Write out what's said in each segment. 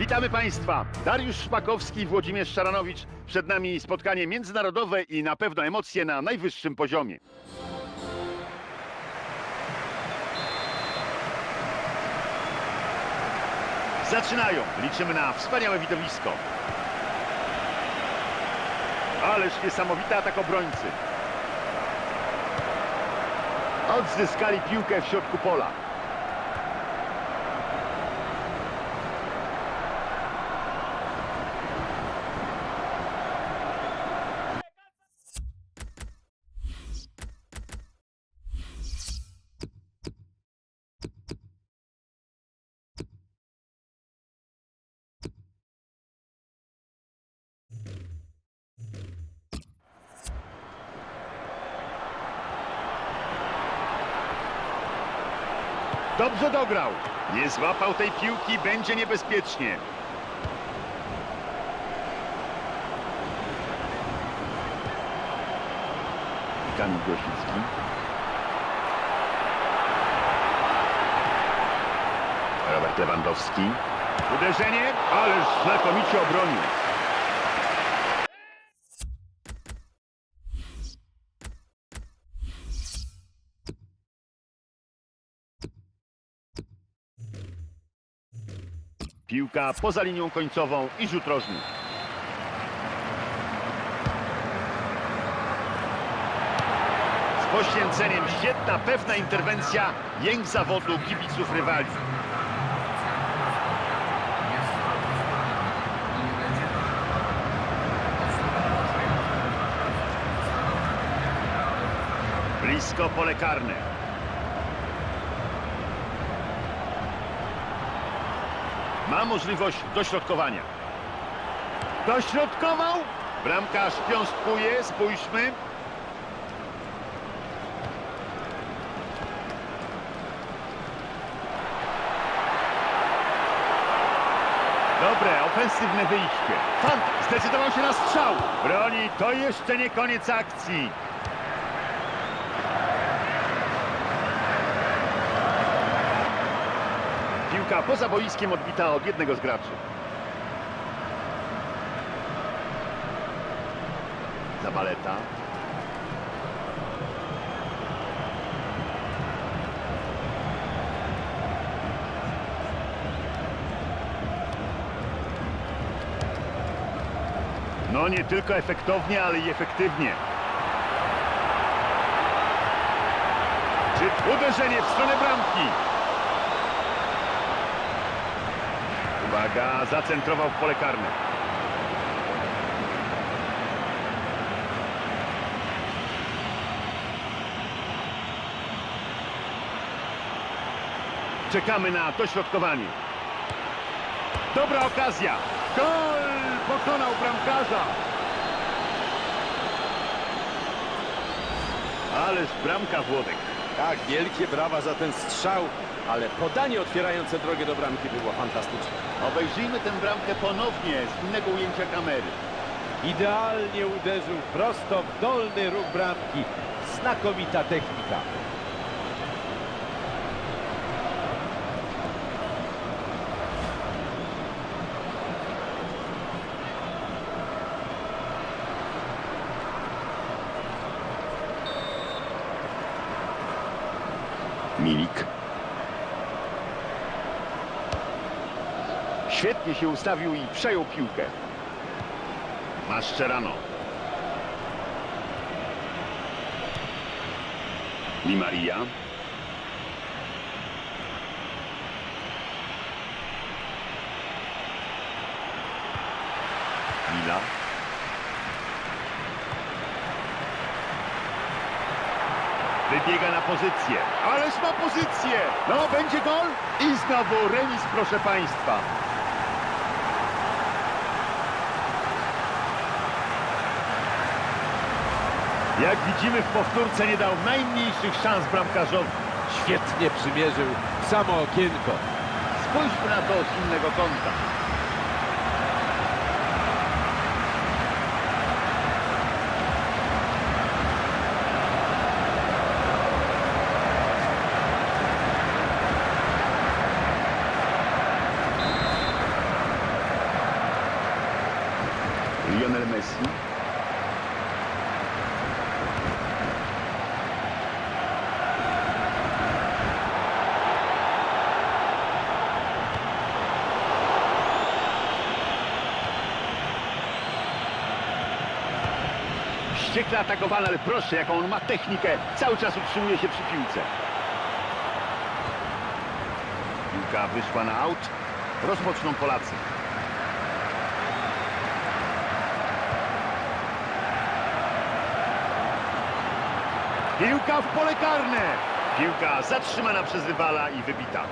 Witamy Państwa. Dariusz Szpakowski i Włodzimierz Szaranowicz. Przed nami spotkanie międzynarodowe i na pewno emocje na najwyższym poziomie. Zaczynają. Liczymy na wspaniałe widowisko. Ależ niesamowity atak obrońcy. Odzyskali piłkę w środku pola. Dobrze dograł. Nie złapał tej piłki, będzie niebezpiecznie. Kamil Grosicki. Robert Lewandowski. Uderzenie, ależ znakomicie obronił. Piłka poza linią końcową i rzut rożny. Z poświęceniem świetna, pewna interwencja, jęk zawodu kibiców rywali. Blisko pole karne. Ma możliwość dośrodkowania. Dośrodkował! Bramkarz piąstkuje, spójrzmy. Dobre, ofensywne wyjście. Fant zdecydował się na strzał. Broni, to jeszcze nie koniec akcji. Piłka poza boiskiem odbita od jednego z graczy. Zabaleta. No nie tylko efektownie, ale i efektywnie. Czy uderzenie w stronę bramki? Uwaga, zacentrował w pole karne. Czekamy na dośrodkowanie. Dobra okazja. Gol! Pokonał bramkarza. Ależ bramka Włodek. Tak, wielkie brawa za ten strzał, ale podanie otwierające drogę do bramki było fantastyczne. Obejrzyjmy tę bramkę ponownie z innego ujęcia kamery. Idealnie uderzył prosto w dolny róg bramki. Znakomita technika. Milik. Świetnie się ustawił i przejął piłkę. Maszczerano. Di Maria. Mila. Wybiega na pozycję. Ależ ma pozycję! No, będzie gol i znowu remis, proszę Państwa. Jak widzimy w powtórce nie dał najmniejszych szans bramkarzowi. Świetnie przymierzył samo okienko. Spójrzmy na to z innego kąta. Wściekle atakowany, ale proszę, jaką on ma technikę. Cały czas utrzymuje się przy piłce. Piłka wyszła na aut. Rozpoczną Polacy. Piłka w pole karne. Piłka zatrzymana przez rywala i wybita.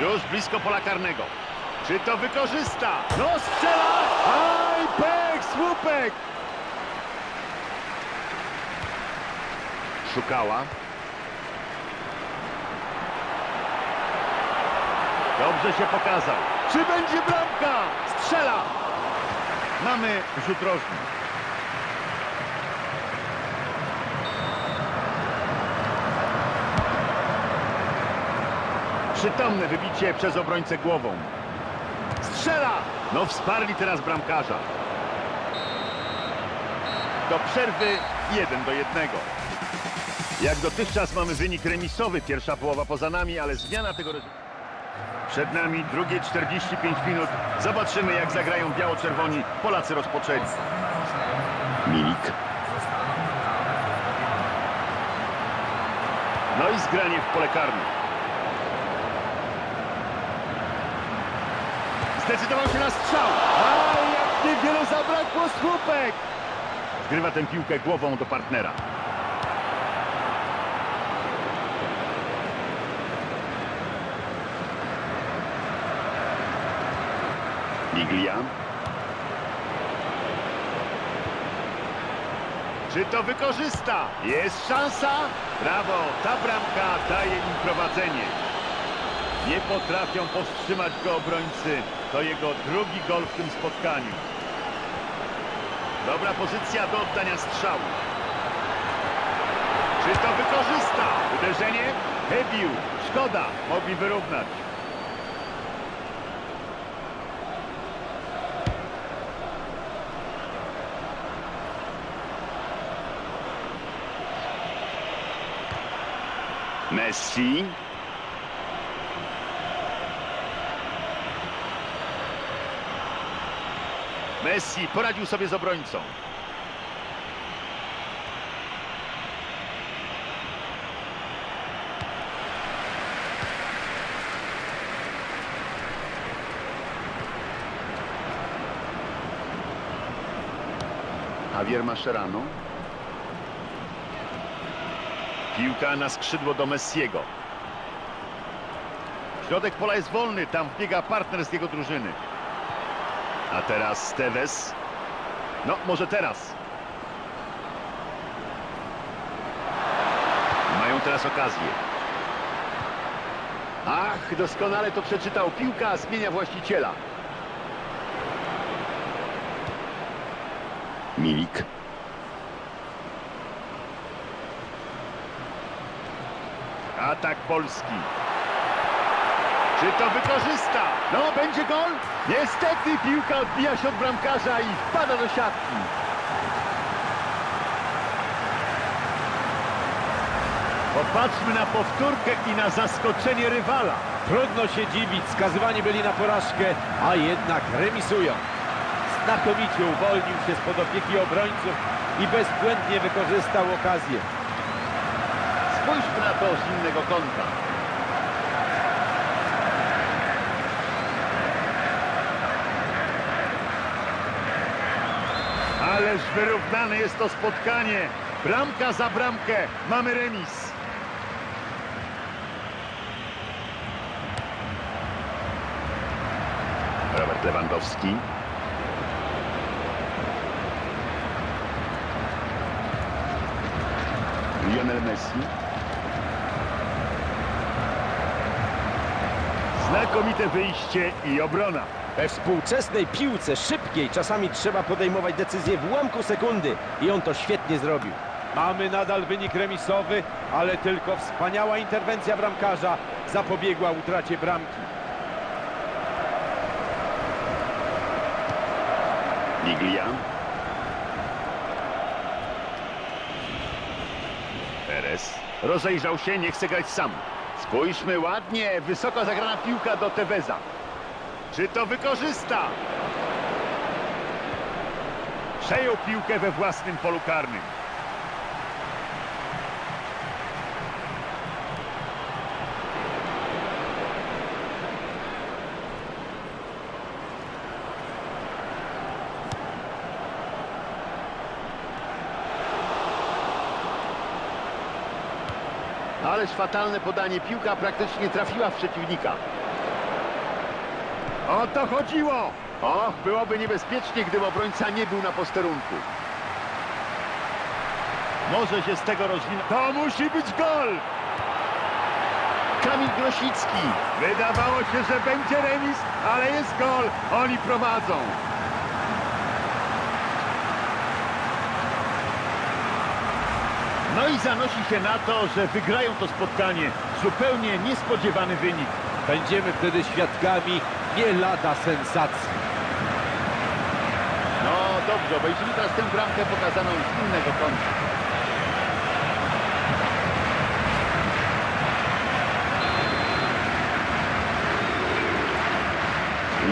Już blisko pola karnego. Czy to wykorzysta? No strzela! Aj, pek, słupek! Szukała. Dobrze się pokazał. Czy będzie bramka? Strzela! Mamy rzut rożny. Przytomne wybicie przez obrońcę głową. Strzela! No wsparli teraz bramkarza. Do przerwy 1 do 1. Jak dotychczas mamy wynik remisowy, pierwsza połowa poza nami, ale zmiana tego rezultatu. Przed nami drugie 45 minut. Zobaczymy jak zagrają biało-czerwoni. Polacy rozpoczęli. Milik. No i zgranie w pole karne. Zdecydował się na strzał. A jak niewiele zabrakło słupek. Zgrywa tę piłkę głową do partnera. Miglia. Czy to wykorzysta? Jest szansa? Brawo, ta bramka daje im prowadzenie. Nie potrafią powstrzymać go obrońcy. To jego drugi gol w tym spotkaniu. Dobra pozycja do oddania strzału. Czy to wykorzysta? Uderzenie? Hebił. Szkoda. Mogli wyrównać. Messi. Messi poradził sobie z obrońcą. Javier Mascherano. Piłka na skrzydło do Messiego. Środek pola jest wolny, tam wbiega partner z jego drużyny. A teraz Tevez. No, może teraz. Mają teraz okazję. Ach, doskonale to przeczytał. Piłka zmienia właściciela. Milik. Atak Polski. Czy to wykorzysta? No, będzie gol? Niestety piłka odbija się od bramkarza i wpada do siatki. Popatrzmy na powtórkę i na zaskoczenie rywala. Trudno się dziwić, skazywani byli na porażkę, a jednak remisują. Znakomicie uwolnił się spod opieki obrońców i bezbłędnie wykorzystał okazję. Spójrzmy na to z innego kąta. Ależ wyrównane jest to spotkanie. Bramka za bramkę. Mamy remis. Robert Lewandowski. Lionel Messi. Znakomite wyjście i obrona. We współczesnej piłce szybkiej czasami trzeba podejmować decyzje w ułamku sekundy i on to świetnie zrobił. Mamy nadal wynik remisowy, ale tylko wspaniała interwencja bramkarza zapobiegła utracie bramki. Miglia. Perez. Rozejrzał się, nie chce grać sam. Spójrzmy ładnie, wysoko zagrana piłka do Teveza. Czy to wykorzysta? Przejął piłkę we własnym polu karnym. Ależ fatalne podanie. Piłka praktycznie trafiła w przeciwnika. O to chodziło! Och, byłoby niebezpiecznie, gdyby obrońca nie był na posterunku. Może się z tego rozwinąć. To musi być gol! Kamil Grosicki. Wydawało się, że będzie remis, ale jest gol. Oni prowadzą. No i zanosi się na to, że wygrają to spotkanie. Zupełnie niespodziewany wynik. Będziemy wtedy świadkami nie lada sensacji. No dobrze, obejrzymy teraz tę bramkę pokazaną z innego kąta.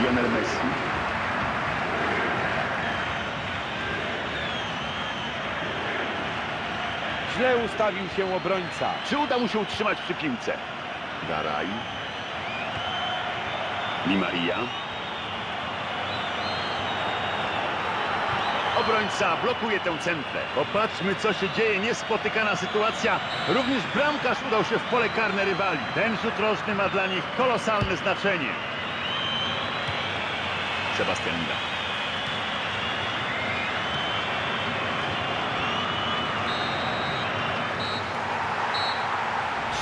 Lionel Messi. Źle ustawił się obrońca. Czy uda mu się utrzymać przy piłce? Garay. Di Maria. Obrońca blokuje tę centrę. Popatrzmy, co się dzieje. Niespotykana sytuacja. Również bramkarz udał się w pole karne rywali. Ten rzut rożny ma dla nich kolosalne znaczenie. Sebastian Mila.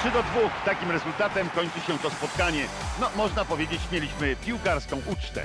Trzy do dwóch. Takim rezultatem kończy się to spotkanie. No, można powiedzieć, mieliśmy piłkarską ucztę.